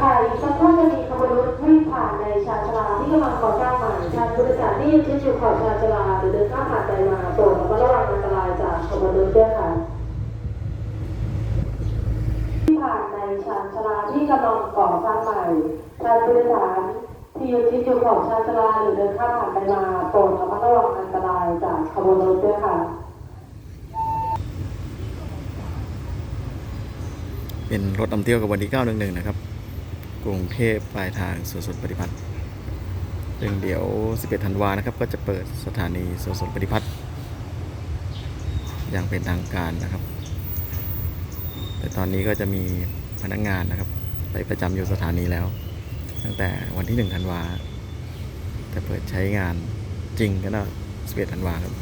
ค่ะอีกสักครู่จะมีขบวนรถวิ่งผ่านในชาชลาที่กำลังก่อสร้างใหม่ชานผู้โดยสาที่ยืนชิดอยู่ขอบชาชลาหรือเดินข้ามผ่านไปมาโปรดระมัดระวังอันตรายจากขบวนรถด้วยค่ะที่ผ่านในชาชลาที่กำลังก่อสร้างใหม่ชานผู้โดยสาที่ยืนชิดอยู่ขอบชาชลาหรือเดินข้ามผ่านไปมาโปรดระมัดระวังอันตรายจากขบวนรถด้วยค่ะเป็นรถนำเที่ยวกับวันที่911นะครับ กรุงเทพปลายทางสวนสนปฏิพัฒน์ซึ่งเดี๋ยว 11 ธันวานะครับ ก็จะเปิดสถานีสวนสนปฏิพัฒน์อย่างเป็นทางการนะครับ แต่ตอนนี้ก็จะมีพนักงานนะครับ ไปประจำอยู่สถานีแล้ว ตั้งแต่วันที่ 1 ธันวาจะเปิดใช้งานจริงก็น่า11 ธันวาครับ